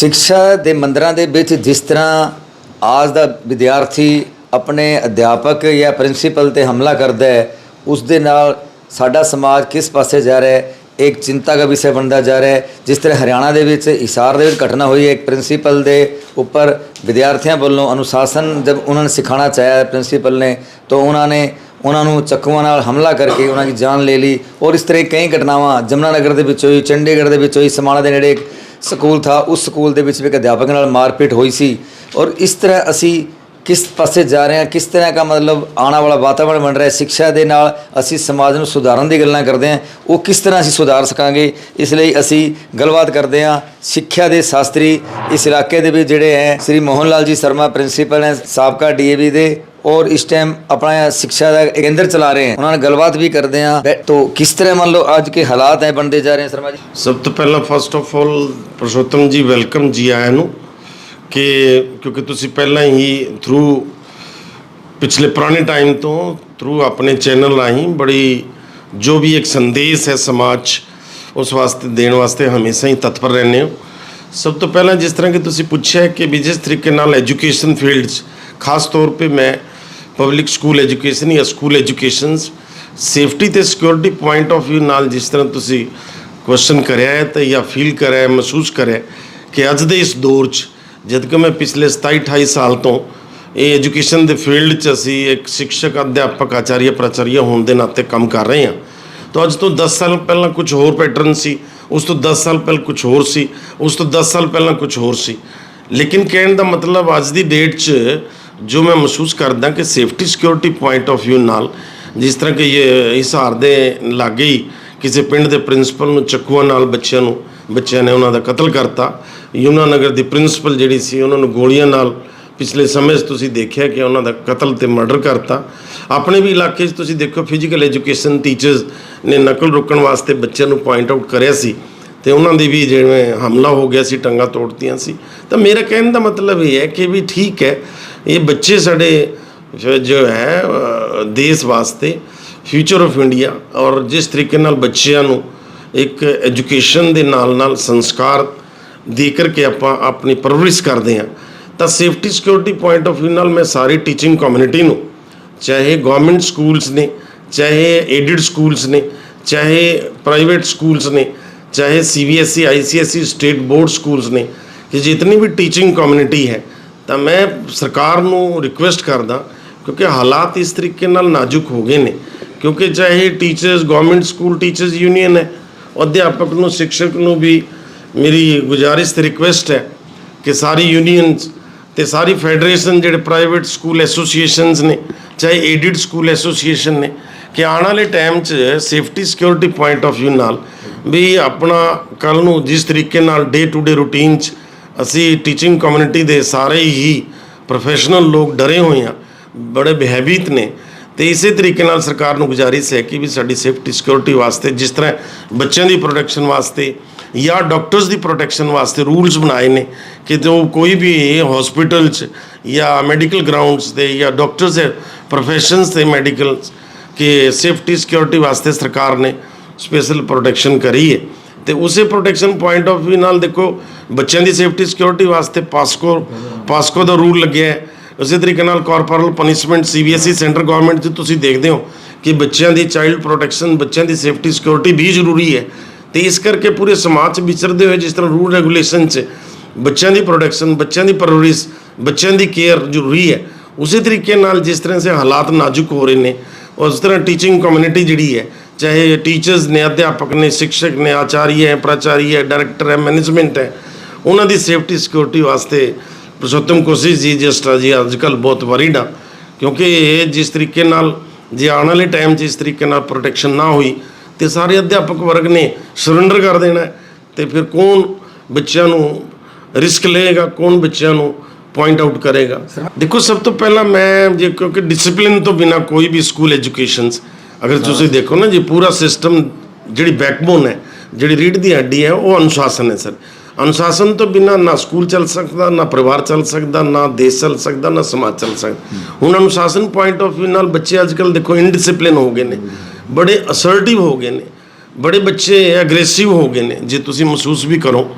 ਸਿੱਖਿਆ ਦੇ ਮੰਦਰਾਂ ਦੇ ਵਿੱਚ ਜਿਸ ਤਰ੍ਹਾਂ ਆਜ ਦਾ ਵਿਦਿਆਰਥੀ ਆਪਣੇ ਅਧਿਆਪਕ ਜਾਂ ਪ੍ਰਿੰਸੀਪਲ ਤੇ ਹਮਲਾ ਕਰਦਾ ਹੈ, ਉਸ ਦੇ ਨਾਲ ਸਾਡਾ ਸਮਾਜ ਕਿਸ ਪਾਸੇ ਜਾ ਰਿਹਾ ਹੈ, ਇੱਕ ਚਿੰਤਾ ਦਾ ਵਿਸ਼ਾ ਬਣਦਾ ਜਾ ਰਿਹਾ ਹੈ। ਜਿਸ ਤਰ੍ਹਾਂ ਹਰਿਆਣਾ ਦੇ ਵਿੱਚ ਹਿਸਾਰ ਦੇ ਵਿੱਚ ਘਟਨਾ ਹੋਈ ਹੈ, ਇੱਕ ਪ੍ਰਿੰਸੀਪਲ ਦੇ ਉੱਪਰ ਵਿਦਿਆਰਥੀਆਂ ਵੱਲੋਂ ਅਨੁਸ਼ਾਸਨ ਜਦ ਉਹਨਾਂ ਨੇ ਸਿਖਾਉਣਾ ਚਾਹਿਆ ਪ੍ਰਿੰਸੀਪਲ ਨੇ, ਤਾਂ ਉਹਨਾਂ ਨੇ ਉਹਨਾਂ ਨੂੰ ਚੱਕੂਆਂ ਨਾਲ ਹਮਲਾ ਕਰਕੇ ਉਹਨਾਂ ਦੀ ਜਾਨ ਲੈ ਲਈ। ਔਰ ਇਸ ਤਰ੍ਹਾਂ ਕਈ ਘਟਨਾਵਾਂ ਜਮਨਾ ਨਗਰ ਦੇ ਵਿੱਚ ਹੋਈ, ਚੰਡੀਗੜ੍ਹ ਦੇ ਵਿੱਚ ਹੋਈ, ਸਮਾਣਾ ਦੇ ਨੇੜੇ ਇੱਕ ਸਕੂਲ ਥਾ, ਉਸ ਸਕੂਲ ਦੇ ਵਿੱਚ ਵੀ ਇੱਕ ਅਧਿਆਪਕ ਨਾਲ ਮਾਰਪੀਟ ਹੋਈ ਸੀ। ਔਰ ਇਸ ਤਰ੍ਹਾਂ ਅਸੀਂ ਕਿਸ ਪਾਸੇ ਜਾ ਰਹੇ ਹਾਂ, ਕਿਸ ਤਰ੍ਹਾਂ ਦਾ ਮਤਲਬ ਆਉਣ ਵਾਲਾ ਵਾਤਾਵਰਣ ਬਣ ਰਿਹਾ ਹੈ, ਸਿੱਖਿਆ ਦੇ ਨਾਲ ਅਸੀਂ ਸਮਾਜ ਨੂੰ ਸੁਧਾਰਨ ਦੀ ਗੱਲਾਂ ਕਰਦੇ ਹਾਂ, ਉਹ ਕਿਸ ਤਰ੍ਹਾਂ ਅਸੀਂ ਸੁਧਾਰ ਸਕਾਂਗੇ, ਇਸ ਲਈ ਅਸੀਂ ਗੱਲਬਾਤ ਕਰਦੇ ਹਾਂ ਸਿੱਖਿਆ ਦੇ ਸ਼ਾਸਤਰੀ ਇਸ ਇਲਾਕੇ ਦੇ ਵਿੱਚ ਜਿਹੜੇ ਹੈ, ਸ੍ਰੀ ਮੋਹਨ ਲਾਲ ਜੀ ਸ਼ਰਮਾ, ਪ੍ਰਿੰਸੀਪਲ ਹੈ, ਸਾਬਕਾ ਡੀਏਵੀ ਦੇ ਔਰ ਇਸ ਟਾਈਮ ਆਪਣਾ ਸਿੱਖਿਆ ਦਾ ਕੇਂਦਰ ਚਲਾ ਰਹੇ ਹਨ ਉਹਨਾਂ ਨਾਲ ਗੱਲਬਾਤ ਵੀ ਕਰਦੇ ਹਾਂ। ਬੈ- ਤੋ ਕਿਸ ਤਰ੍ਹਾਂ ਮੰਨ ਲਓ ਅੱਜ ਕੇ ਹਾਲਾਤ ਹੈ ਬਣਦੇ ਜਾ ਰਹੇ ਸ਼ਰਮਾ ਜੀ? ਸਭ ਤੋਂ ਪਹਿਲਾਂ ਫਸਟ ਆਫ ਆਲ ਪੁਰਸ਼ੋਤਮ ਜੀ ਵੈਲਕਮ ਜੀ ਆਇਆਂ ਨੂੰ ਕਿ ਕਿਉਂਕਿ ਤੁਸੀਂ ਪਹਿਲਾਂ ਹੀ ਥਰੂ ਪਿਛਲੇ ਪੁਰਾਣੇ ਟਾਈਮ ਤੋਂ ਥਰੂ ਆਪਣੇ ਚੈਨਲ ਰਾਹੀਂ ਬੜੀ ਜੋ ਵੀ ਇੱਕ ਸੰਦੇਸ਼ ਹੈ ਸਮਾਜ 'ਚ, ਉਸ ਵਾਸਤੇ ਦੇਣ ਵਾਸਤੇ ਹਮੇਸ਼ਾ ਹੀ ਤਤਪਰ ਰਹਿੰਦੇ ਹੋ। ਸਭ ਤੋਂ ਪਹਿਲਾਂ ਜਿਸ ਤਰ੍ਹਾਂ ਕਿ ਤੁਸੀਂ ਪੁੱਛਿਆ ਕਿ ਵੀ ਜਿਸ ਤਰੀਕੇ ਨਾਲ ਐਜੂਕੇਸ਼ਨ ਫੀਲਡ 'ਚ ਖਾਸ ਤੌਰ ਤੇ ਮੈਂ ਪਬਲਿਕ ਸਕੂਲ ਐਜੂਕੇਸ਼ਨ ਜਾਂ ਸਕੂਲ ਐਜੂਕੇਸ਼ਨਸ ਸੇਫਟੀ ਤੇ ਸਿਕਿਉਰਿਟੀ ਪੁਆਇੰਟ ਆਫ ਵਿਊ ਨਾਲ ਜਿਸ ਤਰ੍ਹਾਂ ਤੁਸੀਂ ਕੁਐਸਚਨ ਕਰਿਆ ਹੈ ਤੇ ਜਾਂ ਫੀਲ ਕਰਿਆ ਹੈ, ਮਹਿਸੂਸ ਕਰਿਆ ਕਿ ਅੱਜ ਦੇ ਇਸ ਦੌਰ 'ਚ ਜਦ ਕਿ ਮੈਂ ਪਿਛਲੇ 27 28 ਸਾਲ ਤੋਂ ਇਹ ਐਜੂਕੇਸ਼ਨ ਦੇ ਫੀਲਡ 'ਚ ਅਸੀਂ ਇੱਕ ਸਿੱਖਿਅਕ ਅਧਿਆਪਕ ਆਚਾਰੀਆ ਪ੍ਰਾਚਾਰੀਆ ਹੋਣ ਦੇ ਨਾਤੇ ਕੰਮ ਕਰ ਰਹੇ ਹਾਂ। ਤਾਂ ਅੱਜ ਤੋਂ 10 ਸਾਲ ਪਹਿਲਾਂ ਕੁਝ ਹੋਰ ਪੈਟਰਨ ਸੀ ਉਸ ਤੋਂ 10 ਸਾਲ ਪਹਿਲਾਂ ਕੁਝ ਹੋਰ ਸੀ ਉਸ ਤੋਂ 10 ਸਾਲ ਪਹਿਲਾਂ ਕੁਝ ਹੋਰ ਸੀ। ਲੇਕਿਨ ਕਹਿਣ ਦਾ ਮਤਲਬ ਅੱਜ ਦੀ ਡੇਟ 'ਚ ਜੋ ਮੈਂ ਮਹਿਸੂਸ ਕਰਦਾ ਕਿ safety security point of View ਨਾਲ, ਜਿਸ ਤਰ੍ਹਾਂ ਕਿ ਇਹ ਹਿਸਾਰ ਦੇ ਲਾਗੇ ਹੀ ਕਿਸੇ ਪਿੰਡ ਦੇ ਪ੍ਰਿੰਸੀਪਲ ਨੂੰ ਚੱਕੂਆਂ ਨਾਲ ਬੱਚਿਆਂ ਨੂੰ, ਬੱਚਿਆਂ ਨੇ ਉਹਨਾਂ ਦਾ ਕਤਲ ਕਰਤਾ। ਯਮੁਨਾ ਨਗਰ ਦੀ ਪ੍ਰਿੰਸੀਪਲ ਜਿਹੜੀ ਸੀ, ਉਹਨਾਂ ਨੂੰ ਗੋਲੀਆਂ ਨਾਲ ਪਿਛਲੇ ਸਮੇਂ 'ਚ ਤੁਸੀਂ ਦੇਖਿਆ ਕਿ ਉਹਨਾਂ ਦਾ ਕਤਲ ਤੇ ਮਰਡਰ ਕਰਤਾ। ਆਪਣੇ ਵੀ ਇਲਾਕੇ 'ਚ ਤੁਸੀਂ ਦੇਖੋ ਫਿਜ਼ੀਕਲ ਐਜੂਕੇਸ਼ਨ ਟੀਚਰਸ ਨੇ ਨਕਲ ਰੋਕਣ ਵਾਸਤੇ ਬੱਚਿਆਂ ਨੂੰ ਪੁਆਇੰਟ ਆਊਟ ਕਰਿਆ ਸੀ। ਤੇ ਉਹਨਾਂ ਦੀ ਵੀ ਜਿਵੇਂ ਹਮਲਾ ਹੋ ਗਿਆ ਸੀ, ਟੰਗਾ ਤੋੜਤੀਆਂ ਸੀ। ਤਾਂ ਮੇਰਾ ਕਹਿਣ ਦਾ ਮਤਲਬ ਇਹ ਹੈ ਕਿ ਵੀ ਠੀਕ ਹੈ ਇਹ ਬੱਚੇ ਸਾਡੇ ਜੋ- ਹੈ ਦੇਸ਼ ਵਾਸਤੇ ਫਿਊਚਰ ਆਫ ਇੰਡੀਆ ਔਰ ਜਿਸ ਤਰੀਕੇ ਨਾਲ ਬੱਚਿਆਂ ਨੂੰ ਇੱਕ ਐਜੂਕੇਸ਼ਨ ਦੇ ਨਾਲ ਨਾਲ ਸੰਸਕਾਰ ਦੇ ਕਰਕੇ ਆਪਾਂ ਆਪਣੀ ਪਰਵਰਿਸ਼ ਕਰਦੇ ਹਾਂ, ਤਾਂ safety security point of view ਨਾਲ ਮੈਂ ਸਾਰੀ ਟੀਚਿੰਗ ਕਮਿਊਨਿਟੀ ਨੂੰ, ਚਾਹੇ ਗਵਰਨਮੈਂਟ ਸਕੂਲਸ ਨੇ, ਚਾਹੇ ਏਡਿਡ ਸਕੂਲਸ ਨੇ, ਚਾਹੇ ਪ੍ਰਾਈਵੇਟ ਸਕੂਲਸ ਨੇ, ਚਾਹੇ CBSE ICSE state board schools ਨੇ, ਕਿ ਜਿਤਨੀ ਵੀ ਟੀਚਿੰਗ ਕਮਿਊਨਿਟੀ ਹੈ ਤਾਂ ਮੈਂ ਸਰਕਾਰ ਨੂੰ ਰਿਕੁਐਸਟ ਕਰਦਾ, ਕਿਉਂਕਿ ਹਾਲਾਤ ਇਸ ਤਰੀਕੇ ਨਾਲ ਨਾਜ਼ੁਕ ਹੋ ਗਏ ਨੇ, ਕਿਉਂਕਿ ਚਾਹੇ teachers government school teachers union ਹੈ, ਅਧਿਆਪਕ ਨੂੰ ਸਿੱਖਿਅਕ ਨੂੰ ਵੀ ਮੇਰੀ ਗੁਜ਼ਾਰਿਸ਼ ਤੇ ਰਿਕੁਐਸਟ ਹੈ ਕਿ ਸਾਰੀ ਯੂਨੀਅਨਸ ਤੇ ਸਾਰੀ ਫੈਡਰੇਸ਼ਨ ਜਿਹੜੇ ਪ੍ਰਾਈਵੇਟ ਸਕੂਲ ਐਸੋਸੀਏਸ਼ਨਸ ਨੇ, ਚਾਹੇ ਏਡਿਡ ਸਕੂਲ ਐਸੋਸੀਏਸ਼ਨ ਨੇ, ਕਿ ਆਉਣ ਵਾਲੇ ਟਾਈਮ 'ਚ safety security point of View ਨਾਲ ਵੀ ਆਪਣਾ ਕੱਲ ਨੂੰ ਜਿਸ ਤਰੀਕੇ ਨਾਲ ਡੇ ਟੂ ਡੇ ਰੂਟੀਨ 'ਚ ਅਸੀਂ ਟੀਚਿੰਗ ਕਮਿਊਨਿਟੀ ਦੇ ਸਾਰੇ ਹੀ ਪ੍ਰੋਫੈਸ਼ਨਲ ਲੋਕ ਡਰੇ ਹੋਏ ਆ ਬੜੇ ਬਹਿਬੀਤ ਨੇ ਤੇ ਇਸੇ ਤਰੀਕੇ ਨਾਲ ਸਰਕਾਰ ਨੂੰ ਗੁਜ਼ਾਰਿਸ਼ ਹੈ ਕਿ ਵੀ ਸਾਡੀ ਸੇਫਟੀ ਸਿਕਿਉਰਿਟੀ ਵਾਸਤੇ, ਜਿਸ ਤਰ੍ਹਾਂ ਬੱਚਿਆਂ ਦੀ ਪ੍ਰੋਟੈਕਸ਼ਨ ਵਾਸਤੇ ਜਾਂ ਡਾਕਟਰਸ ਦੀ ਪ੍ਰੋਟੈਕਸ਼ਨ ਵਾਸਤੇ ਰੂਲਸ ਬਣਾਏ ਨੇ ਕਿ ਜੋ ਕੋਈ ਵੀ ਹਸਪੀਟਲ 'ਚ ਜਾਂ ਮੈਡੀਕਲ ਗਰਾਊਂਡਸ ਤੇ ਜਾਂ ਡਾਕਟਰਸ ਦੇ ਪ੍ਰੋਫੈਸ਼ਨਸ ਤੇ ਮੈਡੀਕਲ ਕਿ ਸੇਫਟੀ ਸਿਕਿਉਰਿਟੀ ਵਾਸਤੇ ਸਰਕਾਰ ਨੇ ਸਪੈਸ਼ਲ ਪ੍ਰੋਟੈਕਸ਼ਨ ਕਰੀ ਹੈ। ਤੇ ਉਸੇ ਪ੍ਰੋਟੈਕਸ਼ਨ ਪੁਆਇੰਟ ਆਫ View ਨਾਲ ਦੇਖੋ, ਬੱਚਿਆਂ ਦੀ ਸੇਫਟੀ ਸਿਕਿਉਰਿਟੀ ਵਾਸਤੇ ਪਾਸਕੋ ਪਾਸਕੋ ਦਾ ਰੂਲ ਲੱਗਿਆ ਹੈ। ਉਸੇ ਤਰੀਕੇ ਨਾਲ corporal punishment CBSE centre government 'ਚ ਤੁਸੀਂ ਦੇਖਦੇ ਹੋ ਕਿ ਬੱਚਿਆਂ ਦੀ ਚਾਈਲਡ ਪ੍ਰੋਟੈਕਸ਼ਨ ਬੱਚਿਆਂ ਦੀ ਸੇਫਟੀ ਸਿਕਿਉਰਿਟੀ ਵੀ ਜ਼ਰੂਰੀ ਹੈ। ਤੇ ਇਸ ਕਰਕੇ ਪੂਰੇ ਸਮਾਜ 'ਚ ਵਿਚਰਦੇ ਹੋਏ ਜਿਸ ਤਰ੍ਹਾਂ ਰੂਲ ਰੈਗੂਲੇਸ਼ਨ 'ਚ ਬੱਚਿਆਂ ਦੀ ਪ੍ਰੋਟੈਕਸ਼ਨ ਬੱਚਿਆਂ ਦੀ ਪਰਵਰਿਸ਼ ਬੱਚਿਆਂ ਦੀ ਕੇਅਰ ਜ਼ਰੂਰੀ ਹੈ। ਉਸੇ ਤਰੀਕੇ ਨਾਲ ਜਿਸ ਤਰ੍ਹਾਂ ਸੇ ਹਾਲਾਤ ਨਾਜ਼ੁਕ ਹੋ ਰਹੇ ਨੇ ਉਸ ਤਰ੍ਹਾਂ ਟੀਚਿੰਗ ਕਮਿਊਨਿਟੀ ਜਿਹੜੀ ਹੈ ਚਾਹੇ ਟੀਚਰਸ ਨੇ ਅਧਿਆਪਕ ਨੇ ਸਿੱਖਿਅਕ ਨੇ ਆਚਾਰੀ ਹੈ ਪ੍ਰਾਚਾਰੀ ਹੈ ਡਾਇਰੈਕਟਰ ਹੈ ਮੈਨੇਜਮੈਂਟ ਹੈ ਉਹਨਾਂ ਦੀ ਸੇਫਟੀ ਸਿਕਿਉਰਿਟੀ ਵਾਸਤੇ ਪੁਰਸ਼ੋਤਮ ਕੋਸ਼ਿਸ਼ ਜੀ ਜਿਸ ਤਰ੍ਹਾਂ ਜੀ ਅੱਜ ਕੱਲ੍ਹ ਬਹੁਤ ਵਰੀਡ ਆ ਕਿਉਂਕਿ ਇਹ ਜਿਸ ਤਰੀਕੇ ਨਾਲ ਜੇ ਆਉਣ ਵਾਲੇ ਟਾਈਮ 'ਚ ਇਸ ਤਰੀਕੇ ਨਾਲ ਪ੍ਰੋਟੈਕਸ਼ਨ ਨਾ ਹੋਈ ਤੇ ਸਾਰੇ ਅਧਿਆਪਕ ਵਰਗ ਨੇ ਸਰੈਂਡਰ ਕਰ ਦੇਣਾ ਹੈ ਤੇ ਫਿਰ ਕੌਣ ਬੱਚਿਆਂ ਨੂੰ ਰਿਸਕ ਲਏਗਾ ਕੌਣ ਬੱਚਿਆਂ ਨੂੰ ਪੁਆਇੰਟ ਆਊਟ ਕਰੇਗਾ ਦੇਖੋ ਸਭ ਤੋਂ ਪਹਿਲਾਂ ਮੈਂ ਜੇ ਕਿਉਂਕਿ ਡਿਸਪਲਿਨ ਤੋਂ ਬਿਨਾ ਕੋਈ ਵੀ ਸਕੂਲ ਐਜੂਕੇਸ਼ਨਸ ਅਗਰ ਤੁਸੀਂ ਦੇਖੋ ਨਾ ਜੀ, ਪੂਰਾ ਸਿਸਟਮ ਜਿਹੜੀ ਬੈਕਬੋਨ ਹੈ, ਜਿਹੜੀ ਰੀੜ ਦੀ ਹੱਡੀ ਹੈ, ਉਹ ਅਨੁਸ਼ਾਸਨ ਹੈ ਸਰ। ਅਨੁਸ਼ਾਸਨ ਤੋਂ ਬਿਨਾ ਨਾ ਸਕੂਲ ਚੱਲ ਸਕਦਾ, ਨਾ ਪਰਿਵਾਰ ਚੱਲ ਸਕਦਾ, ਨਾ ਦੇਸ਼ ਚੱਲ ਸਕਦਾ, ਨਾ ਸਮਾਜ ਚੱਲ ਸਕਦਾ। ਹੁਣ ਅਨੁਸ਼ਾਸਨ ਪੁਆਇੰਟ ਆਫ View ਨਾਲ ਬੱਚੇ ਅੱਜ ਕੱਲ ਦੇਖੋ ਇਨਡਿਸਪਲਿਨ ਹੋ ਗਏ ਨੇ, ਬੜੇ ਅਸਰਟਿਵ ਹੋ ਗਏ ਨੇ, ਬੜੇ ਬੱਚੇ ਐਗਰੈਸਿਵ ਹੋ ਗਏ ਨੇ, ਜੇ ਤੁਸੀਂ ਮਹਿਸੂਸ ਵੀ ਕਰੋ।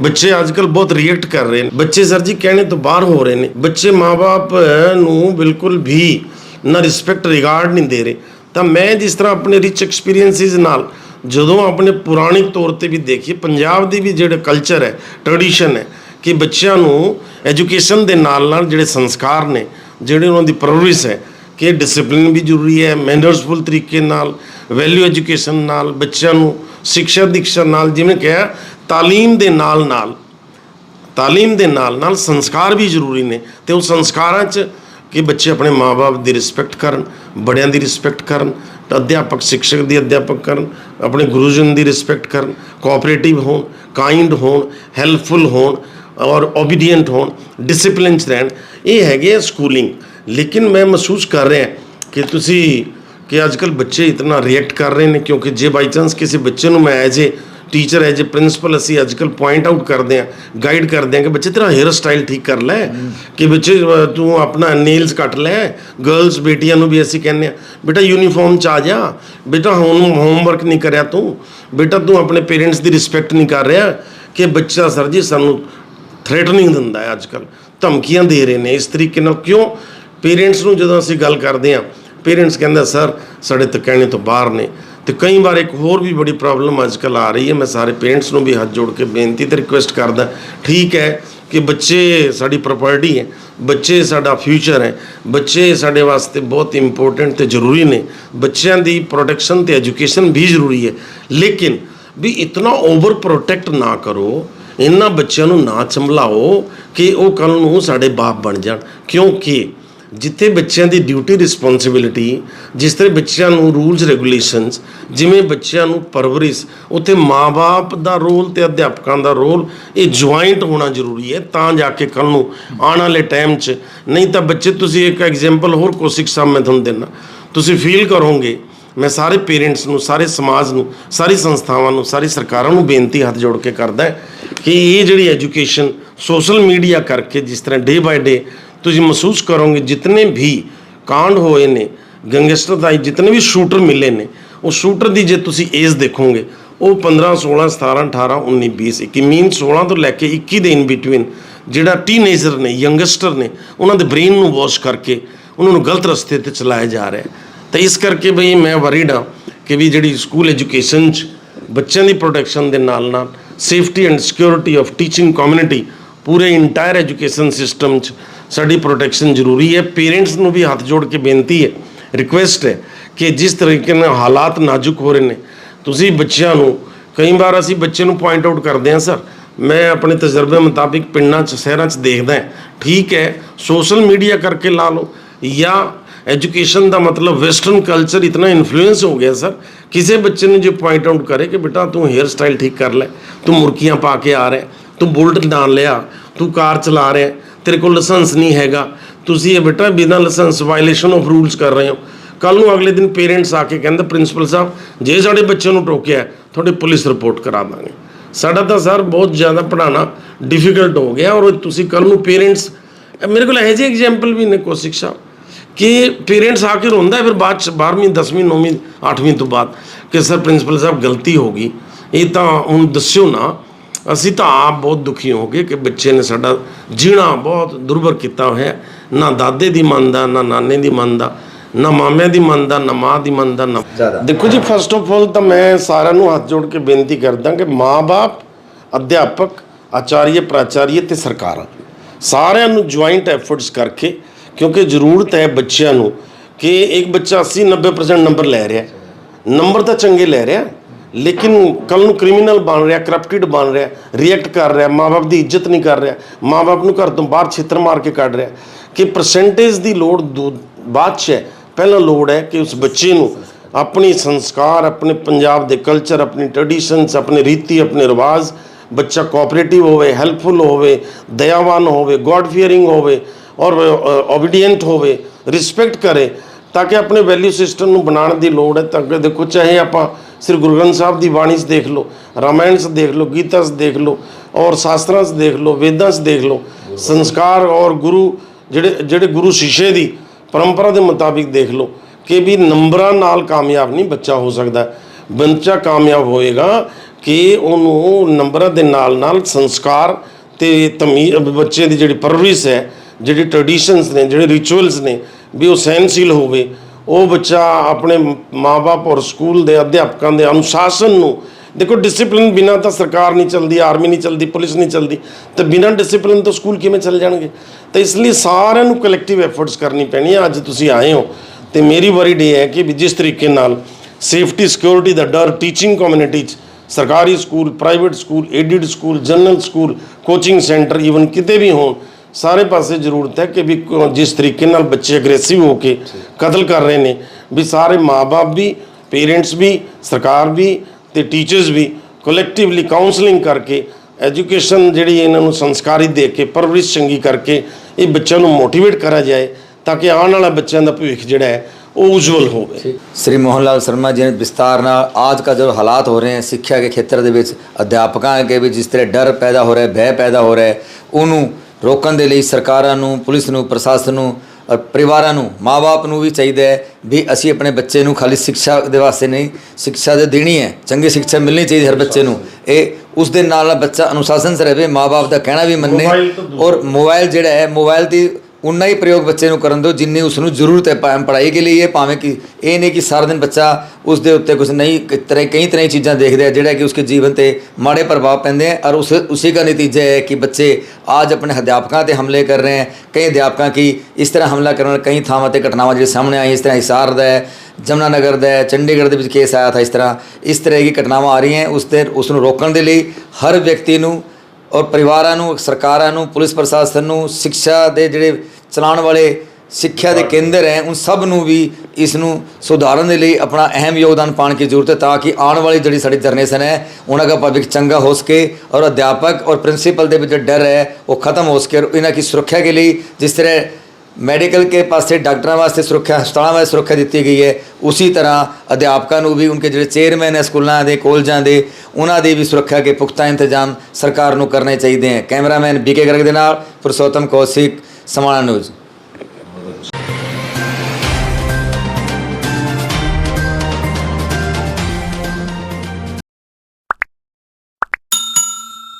ਬੱਚੇ ਅੱਜ ਅੱਜਕੱਲ ਬਹੁਤ ਰਿਐਕਟ ਕਰ ਰਹੇ ਨੇ। ਬੱਚੇ ਸਰ ਜੀ ਕਹਿਣੇ ਤੋਂ ਬਾਹਰ ਹੋ ਰਹੇ ਨੇ। ਬੱਚੇ ਮਾਪੇ ਨੂੰ ਬਿਲਕੁਲ ਵੀ ਨਾ ਰਿਸਪੈਕਟ ਰਿਗਾਰਡ ਨਹੀਂ ਦੇ ਰਹੇ। ਤਾਂ ਮੈਂ ਜਿਸ ਤਰ੍ਹਾਂ ਆਪਣੇ ਰਿਚ ਐਕਸਪੀਰੀਐਂਸਿਸ ਨਾਲ, ਜਦੋਂ ਆਪਣੇ ਪੁਰਾਣੀ ਤੌਰ ਤੇ ਵੀ ਦੇਖੀਏ, ਪੰਜਾਬ ਦੀ ਵੀ ਜਿਹੜਾ ਕਲਚਰ ਹੈ ਟ੍ਰੈਡੀਸ਼ਨ ਹੈ, ਕਿ ਬੱਚਿਆਂ ਨੂੰ ਐਜੂਕੇਸ਼ਨ ਦੇ ਨਾਲ ਨਾਲ ਜਿਹੜੇ ਸੰਸਕਾਰ ਨੇ, ਜਿਹੜੇ ਉਹਨਾਂ ਦੀ ਪਰਵਰਿਸ਼ ਹੈ, ਕਿ ਡਿਸਪਲਿਨ ਵੀ ਜ਼ਰੂਰੀ ਹੈ ਮੈਨਰਸਫੁਲ ਤਰੀਕੇ ਨਾਲ ਵੈਲਿਊ ਐਜੂਕੇਸ਼ਨ ਨਾਲ, ਬੱਚਿਆਂ ਨੂੰ ਸਿੱਖਿਆ ਦੀਕਸ਼ਾ ਨਾਲ, ਜਿਵੇਂ ਕਿਹਾ, ਤਾਲੀਮ ਦੇ ਨਾਲ ਨਾਲ, ਤਾਲੀਮ ਦੇ ਨਾਲ ਨਾਲ ਸੰਸਕਾਰ ਵੀ ਜ਼ਰੂਰੀ ਨੇ, ਤੇ ਉਹ ਸੰਸਕਾਰਾਂ 'ਚ ਕਿ ਬੱਚੇ ਆਪਣੇ ਮਾਪੇ ਦੀ ਰਿਸਪੈਕਟ ਕਰਨ ਬੜਿਆਂ ਦੀ ਰਿਸਪੈਕਟ ਕਰਨ, ਅਧਿਆਪਕ ਸਿੱਖਸ਼ਕ ਦੀ ਅਧਿਆਪਕ ਕਰਨ, ਆਪਣੇ ਗੁਰੂਜਨ ਦੀ ਰਿਸਪੈਕਟ ਕਰਨ ਕੋਆਪਰੇਟਿਵ ਹੋਣ ਕਾਈਂਡ ਹੋਣ ਹੈਲਪਫੁਲ ਹੋਣ ਔਰ ਓਬੀਡੀਐਂਟ ਹੋਣ ਡਿਸਪਲਿਨ 'ਚ ਰਹਿਣ, ਇਹ ਹੈਗੇ ਸਕੂਲਿੰਗ ਲੇਕਿਨ ਮੈਂ ਮਹਿਸੂਸ ਕਰ ਰਿਹਾ ਕਿ ਤੁਸੀਂ, ਕਿ ਅੱਜ ਕੱਲ ਬੱਚੇ ਇਤਨਾ ਰਿਐਕਟ ਕਰ ਰਹੇ ਨੇ ਕਿਉਂਕਿ ਜੇ ਬਾਈ ਚਾਂਸ ਕਿਸੇ ਬੱਚੇ ਨੂੰ ਮੈਂ ਐਜ ਏ ਟੀਚਰ ਹੈ ਜੇ ਪ੍ਰਿੰਸੀਪਲ ਅਸੀਂ ਅੱਜ ਕੱਲ ਪੁਆਇੰਟ ਆਊਟ ਕਰਦੇ ਆ ਗਾਈਡ ਕਰਦੇ ਆ ਕਿ ਬੱਚੇ ਤੇਰਾ ਹੇਅਰ ਸਟਾਈਲ ਠੀਕ ਕਰ ਲੈ, ਕਿ ਬੱਚੇ ਤੂੰ ਆਪਣਾ ਨੇਲਸ ਕੱਟ ਲੈ ਗਰਲਸ ਬੇਟੀਆਂ ਨੂੰ ਵੀ ਅਸੀਂ ਕਹਿੰਦੇ ਆ ਬੇਟਾ ਯੂਨੀਫਾਰਮ ਚ ਆ ਜਾ, ਬੇਟਾ ਹੁਣ ਹੋਮਵਰਕ ਨਹੀਂ ਕਰਿਆ ਤੂੰ, ਬੇਟਾ ਤੂੰ ਆਪਣੇ ਪੇਰੈਂਟਸ ਦੀ ਰਿਸਪੈਕਟ ਨਹੀਂ ਕਰ ਰਿਹਾ ਕਿ ਬੱਚਾ ਸਰ ਜੀ ਸਾਨੂੰ ਥ੍ਰੈਟਨਿੰਗ ਦਿੰਦਾ ਹੈ ਅੱਜ ਕੱਲ ਧਮਕੀਆਂ ਦੇ ਰਹੇ ਨੇ ਇਸ ਤਰੀਕੇ ਨਾਲ, ਕਿਉਂ? ਪੇਰੈਂਟਸ ਨੂੰ ਜਦੋਂ ਅਸੀਂ ਗੱਲ ਕਰਦੇ ਆ ਪੇਰੈਂਟਸ ਕਹਿੰਦਾ ਸਰ, ਸਾਡੇ ਤਾਂ ਕਹਿਣੇ ਤੋਂ ਬਾਹਰ ਨੇ। ਤੇ ਕਈ ਵਾਰ ਇੱਕ ਹੋਰ ਵੀ ਬੜੀ ਪ੍ਰੋਬਲਮ ਅੱਜ ਕੱਲ ਆ ਰਹੀ ਹੈ। ਮੈਂ ਸਾਰੇ ਪੇਰੈਂਟਸ ਨੂੰ ਵੀ ਹੱਥ ਜੋੜ ਕੇ ਬੇਨਤੀ ਤੇ ਰਿਕੁਐਸਟ ਕਰਦਾ, ਠੀਕ ਹੈ ਕਿ ਬੱਚੇ ਸਾਡੀ ਪ੍ਰਾਪਰਟੀ ਹੈ, ਬੱਚੇ ਸਾਡਾ ਫਿਊਚਰ ਹੈ, ਬੱਚੇ ਸਾਡੇ ਵਾਸਤੇ ਬਹੁਤ ਇੰਪੋਰਟੈਂਟ ਤੇ ਜ਼ਰੂਰੀ ਨੇ। ਬੱਚਿਆਂ ਦੀ ਪ੍ਰੋਟੈਕਸ਼ਨ ਤੇ ਐਜੂਕੇਸ਼ਨ ਵੀ ਜ਼ਰੂਰੀ ਹੈ। ਲੇਕਿਨ ਵੀ ਇਤਨਾ ਓਵਰ ਪ੍ਰੋਟੈਕਟ ਨਾ ਕਰੋ ਇਹਨਾਂ ਬੱਚਿਆਂ ਨੂੰ ਨਾ ਸੰਭਲਾਓ ਕਿ ਉਹ ਕੱਲ ਨੂੰ ਸਾਡੇ ਬਾਪ ਬਣ ਜਾਣ। ਕਿਉਂਕਿ ਜਿੱਥੇ ਬੱਚਿਆਂ ਦੀ ਡਿਊਟੀ ਰਿਸਪੌਂਸਿਬਿਲਿਟੀ ਜਿਸ ਤਰ੍ਹਾਂ ਬੱਚਿਆਂ ਨੂੰ ਰੂਲਸ ਰੈਗੂਲੇਸ਼ਨਸ ਜਿਵੇਂ ਬੱਚਿਆਂ ਨੂੰ ਪਰਵਰਿਸ਼, ਉੱਥੇ ਮਾਪੇ ਦਾ ਰੋਲ ਤੇ ਅਧਿਆਪਕਾਂ ਦਾ ਰੋਲ ਇਹ ਜੁਆਇੰਟ ਹੋਣਾ ਜ਼ਰੂਰੀ ਹੈ, ਤਾਂ ਜਾ ਕੇ ਕੱਲ ਨੂੰ ਆਉਣ ਵਾਲੇ ਟਾਈਮ 'ਚ। ਨਹੀਂ ਤਾਂ ਬੱਚੇ, ਤੁਸੀਂ ਇੱਕ ਐਗਜ਼ਾਮਪਲ ਹੋਰ ਕੋਸ਼ਿਕ ਸਾਹਿਬ ਮੈਂ ਤੁਹਾਨੂੰ ਦੇਣਾ ਤੁਸੀਂ ਫੀਲ ਕਰੋਗੇ, ਮੈਂ ਸਾਰੇ ਪੇਰੈਂਟਸ ਨੂੰ, ਸਾਰੇ ਸਮਾਜ ਨੂੰ, ਸਾਰੀ ਸੰਸਥਾਵਾਂ ਨੂੰ, ਸਾਰੀ ਸਰਕਾਰਾਂ ਨੂੰ ਬੇਨਤੀ ਹੱਥ ਜੋੜ ਕੇ ਕਰਦਾ ਕਿ ਇਹ ਜਿਹੜੀ ਐਜੂਕੇਸ਼ਨ ਸੋਸ਼ਲ ਮੀਡੀਆ ਕਰਕੇ ਜਿਸ ਤਰ੍ਹਾਂ ਡੇ ਬਾਏ ਡੇ ਤੁਸੀਂ ਮਹਿਸੂਸ ਕਰੋਗੇ ਜਿਤਨੇ ਵੀ ਕਾਂਡ ਹੋਏ ਨੇ, ਗੈਂਗਸਟਰ ਦਾ ਜਿਤਨੇ ਵੀ ਸ਼ੂਟਰ ਮਿਲੇ ਨੇ, ਉਹ ਸ਼ੂਟਰ ਦੀ ਜੇ ਤੁਸੀਂ ਏਜ ਦੇਖੋਗੇ, ਉਹ 15 16 17 18 19 20 21 ਮੀਨ 16 ਤੋਂ ਲੈ ਕੇ 21 ਦੇ ਇਨ ਬਿਟਵੀਨ ਜਿਹੜਾ ਟੀਨੇਜਰ ਨੇ ਯੰਗਸਟਰ ਨੇ, ਉਹਨਾਂ ਦੇ ਬ੍ਰੇਨ ਨੂੰ ਵਾਸ਼ ਕਰਕੇ ਉਹਨਾਂ ਨੂੰ ਗਲਤ ਰਸਤੇ ਤੇ ਚਲਾਇਆ ਜਾ ਰਿਹਾ ਹੈ। ਤਾਂ ਇਸ ਕਰਕੇ ਬਈ ਮੈਂ ਵਰੀਡ ਹਾਂ ਕਿ ਵੀ ਜਿਹੜੀ ਸਕੂਲ ਐਜੂਕੇਸ਼ਨ 'ਚ ਬੱਚਿਆਂ ਦੀ ਪ੍ਰੋਟੈਕਸ਼ਨ ਦੇ ਨਾਲ ਨਾਲ safety and security of teaching community ਪੂਰੇ ਇੰਟਾਇਰ ਐਜੂਕੇਸ਼ਨ ਸਿਸਟਮ 'ਚ ਸਾਡੀ ਪ੍ਰੋਟੈਕਸ਼ਨ ਜ਼ਰੂਰੀ ਹੈ। ਪੇਰੈਂਟਸ ਨੂੰ ਵੀ ਹੱਥ ਜੋੜ ਕੇ ਬੇਨਤੀ ਹੈ ਰਿਕੁਐਸਟ ਹੈ ਕਿ ਜਿਸ ਤਰੀਕੇ ਨਾਲ ਹਾਲਾਤ ਨਾਜ਼ੁਕ ਹੋ ਰਹੇ ਨੇ, ਤੁਸੀਂ ਬੱਚਿਆਂ ਨੂੰ, ਕਈ ਵਾਰ ਅਸੀਂ ਬੱਚੇ ਨੂੰ ਪੁਆਇੰਟ ਆਊਟ ਕਰਦੇ ਹਾਂ ਸਰ ਮੈਂ ਆਪਣੇ ਤਜਰਬੇ ਮੁਤਾਬਿਕ ਪਿੰਡਾਂ 'ਚ, ਸ਼ਹਿਰਾਂ 'ਚ ਦੇਖਦਾ ਠੀਕ ਹੈ ਸੋਸ਼ਲ ਮੀਡੀਆ ਕਰਕੇ ਲਾ ਲਓ, ਜਾਂ ਐਜੂਕੇਸ਼ਨ ਦਾ ਮਤਲਬ ਵੈਸਟਰਨ ਕਲਚਰ ਇਤਨਾ ਇਨਫਲੂਐਂਸ ਹੋ ਗਿਆ ਸਰ ਕਿਸੇ ਬੱਚੇ ਨੂੰ ਜੇ ਪੁਆਇੰਟ ਆਊਟ ਕਰੇ ਕਿ ਬੇਟਾ ਤੂੰ ਹੇਅਰ ਸਟਾਈਲ ਠੀਕ ਕਰ ਲੈ, ਤੂੰ ਮੁਰਕੀਆਂ ਪਾ ਕੇ ਆ ਰਿਹਾ, ਤੂੰ ਬੁਲਟ ਨਾਲ ਲਿਆ, ਤੂੰ ਕਾਰ ਚਲਾ ਰਿਹਾ ਤੇਰੇ ਕੋਲ ਲਾਇਸੈਂਸ ਨਹੀਂ ਹੈਗਾ। ਤੁਸੀਂ ਇਹ ਬੇਟਾ ਬਿਨਾਂ ਲਾਇਸੈਂਸ ਵਾਇਲੇਸ਼ਨ ਆਫ ਰੂਲਸ ਕਰ ਰਹੇ ਹੋ। ਕੱਲ ਨੂੰ ਅਗਲੇ ਦਿਨ ਪੇਰੈਂਟਸ ਆ ਕੇ ਕਹਿੰਦੇ ਪ੍ਰਿੰਸੀਪਲ ਸਾਹਿਬ, ਜੇ ਸਾਡੇ ਬੱਚੇ ਨੂੰ ਟੋਕਿਆ ਤੁਹਾਡੀ ਪੁਲਿਸ ਰਿਪੋਰਟ ਕਰਾ ਦਾਂਗੇ। ਸਾਡਾ ਤਾਂ ਸਰ ਬਹੁਤ ਜ਼ਿਆਦਾ ਪੜਾਉਣਾ ਡਿਫਿਕਲਟ ਹੋ ਗਿਆ ਔਰ ਤੁਸੀਂ ਕੱਲ ਨੂੰ ਪੇਰੈਂਟਸ ਮੇਰੇ ਕੋਲ ਇਹੋ ਜਿਹੇ ਐਗਜ਼ਾਮਪਲ ਵੀ ਨੇ ਕੋਸ਼ਿਕ ਸਾਹਿਬ ਕਿ ਪੇਰੈਂਟਸ ਆ ਕੇ ਰੋਂਦਾ ਫਿਰ ਬਾਅਦ ਚ 12ਵੀਂ 10ਵੀਂ 9ਵੀਂ 8ਵੀਂ ਤੋਂ ਬਾਅਦ ਕਿ ਸਰ ਪ੍ਰਿੰਸੀਪਲ ਸਾਹਿਬ ਗਲਤੀ ਹੋ ਗਈ। ਇਹ ਤਾਂ ਹੁਣ ਦੱਸਿਓ ਨਾ। ਅਸੀਂ ਤਾਂ ਆਪ ਬਹੁਤ ਦੁਖੀ ਹੋ ਗਏ ਕਿ ਬੱਚੇ ਨੇ ਸਾਡਾ ਜੀਣਾ ਬਹੁਤ ਦੁਰਭਰ ਕੀਤਾ ਹੋਇਆ। ਨਾ ਦਾਦੇ ਦੀ ਮੰਨਦਾ ਨਾ ਨਾਨੇ ਦੀ ਮੰਨਦਾ ਨਾ ਮਾਮਿਆਂ ਦੀ ਮੰਨਦਾ ਨਾ ਮਾਂ ਦੀ ਮੰਨਦਾ ਨਾ। ਦੇਖੋ ਜੀ ਫਸਟ ਆਫ ਆਲ ਤਾਂ ਮੈਂ ਸਾਰਿਆਂ ਨੂੰ ਹੱਥ ਜੋੜ ਕੇ ਬੇਨਤੀ ਕਰਦਾ ਕਿ ਮਾਂ-ਬਾਪ ਅਧਿਆਪਕ ਆਚਾਰੀਆ ਪ੍ਰਾਚਾਰੀਆ ਤੇ ਸਰਕਾਰਾਂ ਸਾਰਿਆਂ ਨੂੰ ਜੁਆਇੰਟ ਐਫਰਟਸ ਕਰਕੇ ਕਿਉਂਕਿ ਜ਼ਰੂਰਤ ਹੈ ਬੱਚਿਆਂ ਨੂੰ ਕਿ ਇੱਕ ਬੱਚਾ 80 90% ਨੰਬਰ ਲੈ ਰਿਹਾ ਨੰਬਰ ਤਾਂ ਚੰਗੇ ਲੈ ਰਿਹਾ ਲੇਕਿਨ ਕੱਲ ਨੂੰ ਕ੍ਰਿਮੀਨਲ ਬਣ ਰਿਹਾ ਕਰਪਟਡ ਬਣ ਰਿਹਾ ਰਿਐਕਟ ਕਰ ਰਿਹਾ ਮਾਪੇ ਦੀ ਇੱਜ਼ਤ ਨਹੀਂ ਕਰ ਰਿਹਾ ਮਾਪੇ ਨੂੰ ਘਰ ਤੋਂ ਬਾਹਰ ਛਿੱਤਰ ਮਾਰ ਕੇ ਕੱਢ ਰਿਹਾ। ਕਿ ਪਰਸੈਂਟੇਜ ਦੀ ਲੋੜ ਦੂ- ਬਾਅਦ 'ਚ ਹੈ। ਪਹਿਲਾਂ ਲੋੜ ਹੈ ਕਿ ਉਸ ਬੱਚੇ ਨੂੰ ਆਪਣੀ ਸੰਸਕਾਰ, ਆਪਣੇ ਪੰਜਾਬ ਦੇ ਕਲਚਰ ਆਪਣੀ ਟ੍ਰੈਡੀਸ਼ਨਸ ਆਪਣੇ ਰੀਤੀ, ਆਪਣੇ ਰਿਵਾਜ, ਬੱਚਾ ਕੋਆਪਰੇਟਿਵ ਹੋਵੇ ਹੈਲਪਫੁਲ ਹੋਵੇ, ਦਇਆਵਾਨ ਹੋਵੇ ਗੋਡ ਫੀਅਰਿੰਗ ਹੋਵੇ, ਔਰ ਓਬੀਡੀਐਂਟ ਹੋਵੇ ਰਿਸਪੈਕਟ ਕਰੇ। ਤਾਂ ਕਿ ਆਪਣੇ ਵੈਲਿਊ ਸਿਸਟਮ ਨੂੰ ਬਣਾਉਣ ਦੀ ਲੋੜ ਹੈ। ਤਾਂ ਕਿ ਦੇਖੋ, ਚਾਹੇ ਆਪਾਂ ਸ੍ਰੀ ਗੁਰੂ ਗ੍ਰੰਥ ਸਾਹਿਬ ਦੀ ਬਾਣੀ 'ਚ ਦੇਖ ਲਓ, ਰਾਮਾਇਣ 'ਚ ਦੇਖ ਲਓ, ਗੀਤਾ 'ਚ ਦੇਖ ਲਓ ਔਰ ਸ਼ਾਸਤਰਾਂ 'ਚ ਦੇਖ ਲਓ, ਵੇਦਾਂ 'ਚ ਦੇਖ ਲਓ, ਸੰਸਕਾਰ ਔਰ ਗੁਰੂ ਜਿਹੜੇ ਜਿਹੜੇ ਗੁਰੂ ਸ਼ੀਸ਼ੇ ਦੀ ਪਰੰਪਰਾ ਦੇ ਮੁਤਾਬਿਕ ਦੇਖ ਲਓ ਕਿ ਵੀ ਨੰਬਰਾਂ ਨਾਲ ਕਾਮਯਾਬ ਨਹੀਂ ਬੱਚਾ ਹੋ ਸਕਦਾ। ਬੱਚਾ ਕਾਮਯਾਬ ਹੋਏਗਾ ਕਿ ਉਹਨੂੰ ਨੰਬਰਾਂ ਦੇ ਨਾਲ ਨਾਲ ਸੰਸਕਾਰ ਤੇ ਤਮੀਜ਼ ਬੱਚੇ ਦੀ ਜਿਹੜੀ ਪਰਵਰਿਸ਼ ਹੈ, ਜਿਹੜੀ ਟ੍ਰੈਡੀਸ਼ਨਸ ਨੇ, ਜਿਹੜੇ ਰਿਚੁਅਲਸ ਨੇ ਵੀ ਉਹ ਸਹਿਨਸ਼ੀਲ ਹੋਵੇ, ਉਹ ਬੱਚਾ ਆਪਣੇ ਮਾਪੇ ਔਰ ਸਕੂਲ ਦੇ ਅਧਿਆਪਕਾਂ ਦੇ ਅਨੁਸ਼ਾਸਨ ਨੂੰ, ਦੇਖੋ ਡਿਸਪਲਿਨ ਬਿਨਾ ਤਾਂ ਸਰਕਾਰ ਨਹੀਂ ਚੱਲਦੀ ਆਰਮੀ ਨਹੀਂ ਚੱਲਦੀ ਪੁਲਿਸ ਨਹੀਂ ਚੱਲਦੀ, ਤੇ ਬਿਨਾ ਡਿਸਪਲਿਨ ਤੋਂ ਸਕੂਲ ਕਿਵੇਂ ਚੱਲ ਜਾਣਗੇ? ਤਾਂ ਇਸ ਲਈ ਸਾਰਿਆਂ ਨੂੰ ਕਲੈਕਟਿਵ ਐਫਰਟਸ ਕਰਨੀ ਪੈਣੀ ਹੈ ਅੱਜ ਤੁਸੀਂ ਆਏ ਹੋ, ਤੇ ਮੇਰੀ ਵਰੀ ਇਹ ਹੈ ਕਿ ਵੀ ਜਿਸ ਤਰੀਕੇ ਨਾਲ ਸੇਫਟੀ ਸਿਕਿਉਰਿਟੀ ਦਾ ਡਰ ਟੀਚਿੰਗ ਕਮਿਊਨਿਟੀ 'ਚ, ਸਰਕਾਰੀ school private school aided school general school coaching centre even ਕਿਤੇ ਵੀ ਹੋਣ ਸਾਰੇ ਪਾਸੇ ਜ਼ਰੂਰਤ ਹੈ ਕਿ ਵੀ ਜਿਸ ਤਰੀਕੇ ਨਾਲ ਬੱਚੇ ਅਗਰੈਸਿਵ ਹੋ ਕੇ ਕਤਲ ਕਰ ਰਹੇ ਨੇ, ਵੀ ਸਾਰੇ ਮਾਪੇ ਵੀ ਪੇਰੈਂਟਸ ਵੀ, ਸਰਕਾਰ ਵੀ ਤੇ ਟੀਚਰਸ ਵੀ ਕਲੈਕਟਿਵਲੀ ਕਾਉਂਸਲਿੰਗ ਕਰਕੇ ਐਜੂਕੇਸ਼ਨ ਜਿਹੜੀ ਇਹਨਾਂ ਨੂੰ ਸੰਸਕਾਰੀ ਦੇ ਕੇ, ਪਰਵਰਿਸ਼ ਚੰਗੀ ਕਰਕੇ ਇਹ ਬੱਚਿਆਂ ਨੂੰ ਮੋਟੀਵੇਟ ਕਰਾ ਜਾਏ ਤਾਂ ਕਿ ਆਉਣ ਵਾਲਾ ਬੱਚਿਆਂ ਦਾ ਭਵਿੱਖ ਜਿਹੜਾ ਹੈ ਉਹ ਉਜਵਲ ਹੋਵੇ। ਸ੍ਰੀ ਮੋਹਨ ਲਾਲ ਸ਼ਰਮਾ ਜੀ ਨੇ ਵਿਸਤਾਰ ਨਾਲ ਆਜ ਕਾ ਜੋ ਹਾਲਾਤ ਹੋ ਰਹੇ ਹਨ ਸਿੱਖਿਆ ਦੇ ਖੇਤਰ ਦੇ ਵਿੱਚ ਅਧਿਆਪਕਾਂ ਅੱਗੇ ਵੀ ਜਿਸ ਤਰ੍ਹਾਂ ਡਰ ਪੈਦਾ ਹੋ ਰਿਹਾ ਹੈ, ਭੈ ਪੈਦਾ ਹੋ ਰਿਹਾ ਹੈ, ਉਹਨੂੰ ਰੋਕਣ ਦੇ ਲਈ ਸਰਕਾਰਾਂ ਨੂੰ ਪੁਲਿਸ ਨੂੰ ਪ੍ਰਸ਼ਾਸਨ ਨੂੰ ਔਰ ਪਰਿਵਾਰਾਂ ਨੂੰ ਮਾਪੇ ਨੂੰ ਵੀ ਚਾਹੀਦਾ ਹੈ ਵੀ ਅਸੀਂ ਆਪਣੇ ਬੱਚੇ ਨੂੰ ਖਾਲੀ ਸਿੱਖਿਆ ਦੇ ਵਾਸਤੇ ਨਹੀਂ ਸਿੱਖਿਆ ਦੇ ਦੇਣੀ ਹੈ ਚੰਗੀ ਸਿੱਖਿਆ ਮਿਲਣੀ ਚਾਹੀਦੀ ਹਰ ਬੱਚੇ ਨੂੰ। ਇਹ ਉਸ ਦੇ ਨਾਲ ਬੱਚਾ ਅਨੁਸ਼ਾਸਨ ਸ ਰਹੇ ਮਾਪੇ ਦਾ ਕਹਿਣਾ ਵੀ ਮੰਨੇ ਔਰ ਮੋਬਾਈਲ ਜਿਹੜਾ ਹੈ ਮੋਬਾਈਲ ਦੀ ਉਨਾ ਹੀ ਪ੍ਰਯੋਗ ਬੱਚੇ ਨੂੰ ਕਰਨ ਦਿਓ ਜਿੰਨੀ ਉਸ ਨੂੰ ਜ਼ਰੂਰਤ ਹੈ ਭਾਵੇਂ ਪੜ੍ਹਾਈ ਦੇ ਲਈ ਹੈ ਭਾਵੇਂ ਕਿ ਇਹ ਨਹੀਂ ਕਿ ਸਾਰਾ ਦਿਨ ਬੱਚਾ ਉਸ ਦੇ ਉੱਤੇ ਕੁਝ ਨਹੀਂ ਤਰ੍ਹਾਂ, ਕਈ ਤਰ੍ਹਾਂ ਦੀ ਚੀਜ਼ਾਂ ਦੇਖਦਾ ਹੈ, ਜਿਹੜਾ ਕਿ ਉਸਕੇ ਜੀਵਨ ਤੇ ਮਾੜੇ ਪ੍ਰਭਾਵ ਪੈਂਦੇ ਹਨ ਔਰ ਉਸ, ਉਸੇ ਦਾ ਨਤੀਜਾ ਹੈ ਕਿ ਬੱਚੇ ਆਜ ਆਪਣੇ ਅਧਿਆਪਕਾਂ ਤੇ ਹਮਲੇ ਕਰ ਰਹੇ ਹਨ ਕਈ ਅਧਿਆਪਕਾਂ ਕੀ ਇਸ ਤਰ੍ਹਾਂ ਹਮਲਾ ਕਰਨ ਕਈ ਥਾਵਾਂ ਤੇ ਘਟਨਾਵਾਂ ਜਿਹੜੇ ਸਾਹਮਣੇ ਆਈਆਂ, ਇਸ ਤਰ੍ਹਾਂ ਹਿਸਾਰ ਦਾ ਹੈ ਜਮਨਾ ਨਗਰ ਦਾ ਹੈ, ਚੰਡੀਗੜ੍ਹ ਦੇ ਵਿੱਚ ਕੇਸ ਆਇਆ ਥਾ ਇਸ ਤਰ੍ਹਾਂ ਇਸ ਤਰ੍ਹਾਂ ਦੀ ਘਟਨਾਵਾਂ ਆ ਰਹੀਆਂ ਉਸ ਤੇ ਉਸ ਨੂੰ ਰੋਕਣ ਦੇ ਲਈ ਹਰ ਵਿਅਕਤੀ ਨੂੰ ਔਰ ਪਰਿਵਾਰਾਂ ਨੂੰ, ਸਰਕਾਰਾਂ ਨੂੰ, ਪੁਲਿਸ ਪ੍ਰਸ਼ਾਸਨ ਨੂੰ, ਸਿੱਖਿਆ ਦੇ ਜਿਹੜੇ ਚਲਾਉਣ ਵਾਲੇ ਸਿੱਖਿਆ ਦੇ ਕੇਂਦਰ ਹੈ ਉਹ ਸਭ ਨੂੰ ਵੀ ਇਸ ਨੂੰ ਸੁਧਾਰਨ ਦੇ ਲਈ ਆਪਣਾ ਅਹਿਮ ਯੋਗਦਾਨ ਪਾਣ ਦੀ ਜ਼ਰੂਰਤ ਹੈ ਤਾਂ ਕਿ ਆਉਣ ਵਾਲੀ ਜਿਹੜੀ ਸਾਡੀ ਜਨਰੇਸ਼ਨ ਹੈ ਉਹਨਾਂ ਦਾ ਪਬਲਿਕ ਚੰਗਾ ਹੋ ਸਕੇ ਔਰ ਅਧਿਆਪਕ ਔਰ ਪ੍ਰਿੰਸੀਪਲ ਦੇ ਵਿੱਚ ਡਰ ਹੈ ਉਹ ਖਤਮ ਹੋ ਸਕੇ ਔਰ ਇਹਨਾਂ ਦੀ ਸੁਰੱਖਿਆ ਕੇ ਲਈ ਜਿਸ ਤਰ੍ਹਾਂ ਮੈਡੀਕਲ ਕੇ ਪਾਸੇ ਡਾਕਟਰਾਂ ਵਾਸਤੇ ਸੁਰੱਖਿਆ ਹਸਪਤਾਲਾਂ ਵਾਸਤੇ ਸੁਰੱਖਿਆ ਦਿੱਤੀ ਗਈ ਹੈ ਉਸੇ ਤਰ੍ਹਾਂ ਅਧਿਆਪਕਾਂ ਨੂੰ ਵੀ ਉਹਨਾਂ ਦੇ ਜਿਹੜੇ ਚੇਅਰਮੈਨ ਹੈ ਸਕੂਲਾਂ ਦੇ ਕੋਲਜਾਂ ਦੇ ਉਹਨਾਂ ਦੇ ਵੀ ਸੁਰੱਖਿਆ ਕੇ ਪੁਖਤਾ ਇੰਤਜ਼ਾਮ ਸਰਕਾਰ ਨੂੰ ਕਰਨੇ ਚਾਹੀਦੇ ਹਨ ਕੈਮਰਾਮੈਨ ਬੀਕੇ ਗਰਗ ਦੇ ਨਾਲ ਪ੍ਰਸੋਤਮ ਕੌਸ਼ਿਕ ਸਮਾਣਾ ਨਿਊਜ਼